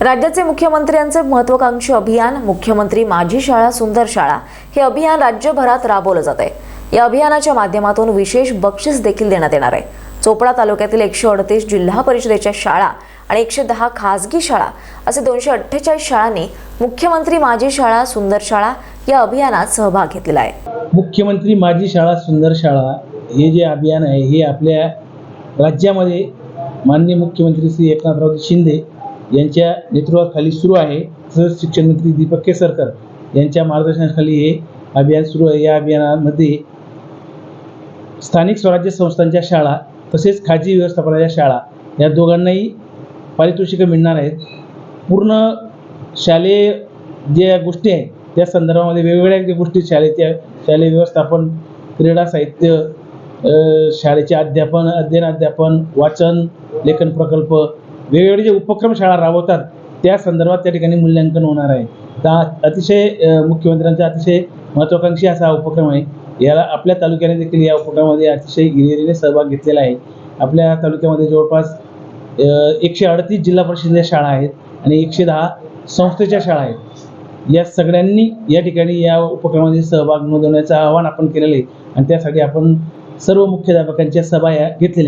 राज्याचे मुख्यमंत्र्यांचे महत्वाकांक्षी अभियान मुख्यमंत्री माझी शाळा सुंदर शाळा हे अभियान राज्यभरात राबवलं जात आहे. या अभियानाच्या माध्यमातून विशेष बक्षीस देखील देण्यात येणार आहे. चोपडा तालुक्यातील एकशे अडतीस जिल्हा परिषदेच्या शाळा आणि एकशे दहा खासगी शाळा असे दोनशे अठ्ठेचाळीस शाळांनी मुख्यमंत्री माझी शाळा सुंदर शाळा या अभियानात सहभाग घेतलेला आहे. मुख्यमंत्री माझी शाळा सुंदर शाळा हे जे अभियान आहे हे आपल्या राज्यामध्ये माननीय मुख्यमंत्री श्री एकनाथराव शिंदे यांच्या नेतृत्वाखाली सुरू आहे. तसंच शिक्षण मंत्री दीपक केसरकर यांच्या मार्गदर्शनाखाली हे अभियान सुरू आहे. या अभियानामध्ये स्थानिक स्वराज्य संस्थांच्या शाळा तसेच खाजगी व्यवस्थापनाच्या शाळा या दोघांनाही पारितोषिकं मिळणार आहेत. पूर्ण शालेय ज्या गोष्टी आहेत त्या संदर्भामध्ये वेगवेगळ्या ज्या गोष्टी शाळेच्या शालेय व्यवस्थापन क्रीडा साहित्य शाळेचे अध्यापन अध्ययन अध्यापन वाचन लेखन प्रकल्प वेगवेगळे जे उपक्रम शाळा राबवतात त्या संदर्भात त्या ठिकाणी मूल्यांकन होणार आहे. तर अतिशय मुख्यमंत्र्यांचा अतिशय महत्त्वाकांक्षी असा हा उपक्रम आहे. याला आपल्या तालुक्याने देखील या उपक्रमामध्ये अतिशय गिरिरीने सहभाग घेतलेला आहे. आपल्या तालुक्यामध्ये जवळपास एकशे अडतीस जिल्हा परिषदेच्या शाळा आहेत आणि एकशे दहा संस्थेच्या शाळा आहेत. या सगळ्यांनी या ठिकाणी या उपक्रमामध्ये सहभाग नोंदवण्याचं आवाहन आपण केलेलं आहे. आणि त्यासाठी आपण सर्व मुख्याध्यापकांच्या सभा या घेतलेल्या आहेत.